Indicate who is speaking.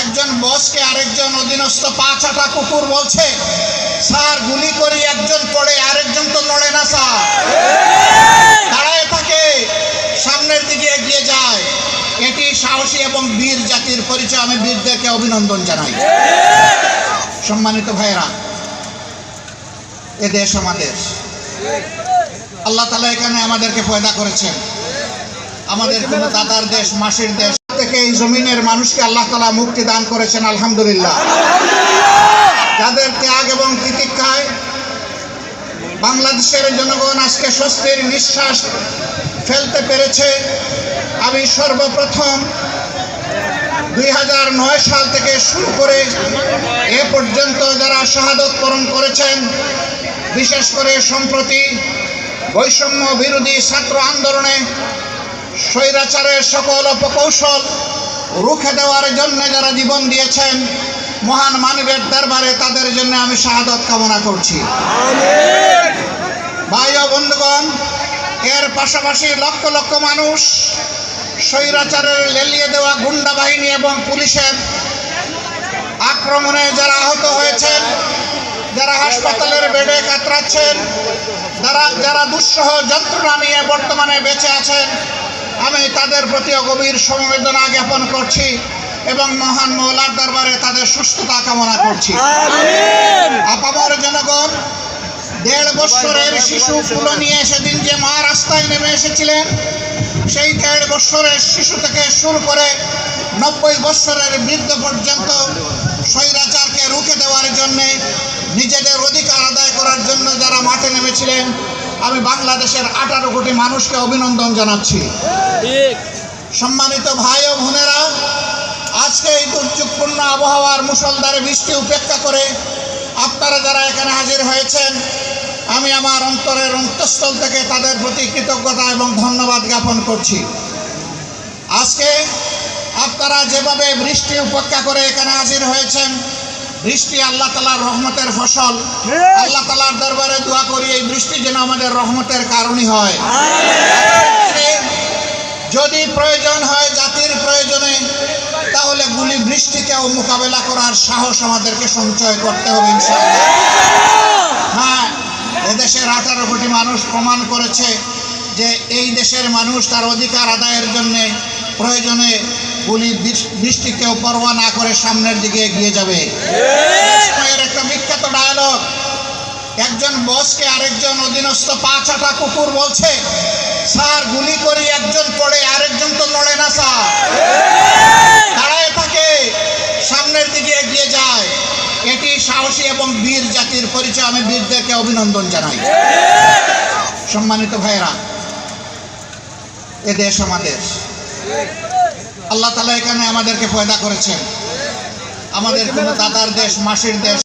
Speaker 1: একজন বসকে আরেকজন অধীনস্থ পা চাটা কুকুর বলছে, স্যার, গুলি করি, একজন পড়ে, আরেকজন তো লড়ে না, স্যার। দাঁড়ায় থাকে, সামনের দিকে এগিয়ে যায়। এটি সাহসী এবং বীর জাতির পরিচয়। আমি বীরদেরকে অভিনন্দন জানাই। সম্মানিত ভাইয়েরা, এ দেশ আমাদের। আল্লাহ তালা এখানে আমাদেরকে পয়দা করেছেন। আমাদের কোনো দাদার দেশ, মাসির দেশ এই জমিনের মানুষকে আল্লাহ তালা মুক্তি দান করেছেন আলহামদুলিল্লাহ। যাদের ত্যাগ এবং তিতিক্ষায় বাংলাদেশের জনগণ আজকে স্বস্তির নিঃশ্বাস ফেলতে পেরেছে আমি সর্বপ্রথম দুই হাজার নয় সাল থেকে শুরু করে এ পর্যন্ত যারা শাহাদত বরণ করেছেন বিশেষ করে সম্প্রতি বৈষম্য বিরোধী ছাত্র আন্দোলনে স্বৈরাচারের সকল অপকৌশল রুখে দেওয়ার জন্য যারা জীবন দিয়েছেন, মহান মানবের দরবারে তাদের জন্য আমি শাহাদত কামনা করছি। ভাই ও বন্ধুগণ, এর পাশাপাশি লক্ষ লক্ষ মানুষ স্বৈরাচারের লেলিয়ে দেওয়া গুন্ডা বাহিনী এবং পুলিশের আক্রমণে যারা আহত হয়েছেন, যারা হাসপাতালের বেডে কাতরাচ্ছেন, যারা যারা দুঃসহ যন্ত্রণা নিয়ে বর্তমানে বেঁচে আছেন তাদের প্রতি অগভীর সমবেদনা জ্ঞাপন করছি এবং মহান মৌলার দরবারে তাদের সুস্থতা কামনা করছি। আপামর জনগণ দেড় বছরের শিশু ফুলো নিয়ে সেদিন যে মা রাস্তায় নেমে এসেছিলেন সেই দেড় বছরের শিশু থেকে শুরু করে নব্বই বছরের বৃদ্ধ পর্যন্ত স্বৈরাচারকে রুখে দেওয়ার জন্যে নিজেদের অধিকার আদায় করার জন্য যারা মাঠে নেমেছিলেন আমি বাংলাদেশের আঠারো কোটি মানুষকে অভিনন্দন জানাচ্ছি। সম্মানিত ভাই ও বোনেরা আজকে এই দুর্যোগপূর্ণ আবহাওয়ার মুসলধারে বৃষ্টি উপেক্ষা করে আপনারা যারা এখানে হাজির হয়েছেন আমি আমার অন্তরের অন্তঃস্থল থেকে তাদের প্রতি কৃতজ্ঞতা এবং ধন্যবাদ জ্ঞাপন করছি। আজকে আপনারা যেভাবে বৃষ্টি উপেক্ষা করে এখানে হাজির হয়েছেন বৃষ্টি আল্লাহ তালার রহমতের ফসল। আল্লাহ তালার দরবারে দোয়া করি এই বৃষ্টি যেন আমাদের রহমতের কারণই হয়। যদি প্রয়োজন হয় জাতির প্রয়োজনে তাহলে গুলি বৃষ্টিকেও মোকাবেলা করার সাহস আমাদেরকে সঞ্চয় করতে হবে হ্যাঁ এদেশের আঠারো কোটি মানুষ প্রমাণ করেছে যে এই দেশের মানুষ তার অধিকার আদায়ের জন্যে প্রয়োজনে গুলি বৃষ- বৃষ্টিকেও পরোয়া না করে সামনের দিকে এগিয়ে যাবে। একটা বিখ্যাত ডায়লগ একজন বসকে আরেকজন অধীনস্থ পা চাটা কুকুর বলছে, স্যার, গুলি করি, একজন পড়ে, আরেকজন তো লড়ে না, স্যার। দাঁড়ায় থাকে, সামনের দিকে এগিয়ে যায়। এটি সাহসী এবং বীর জাতির পরিচয়। আমি বীরদেরকে অভিনন্দন জানাই। সম্মানিত ভাইয়েরা, এ দেশ আমাদের। আল্লাহ তালা এখানে আমাদেরকে পয়দা করেছেন। আমাদের কোনো দাদার দেশ মাসির দেশ।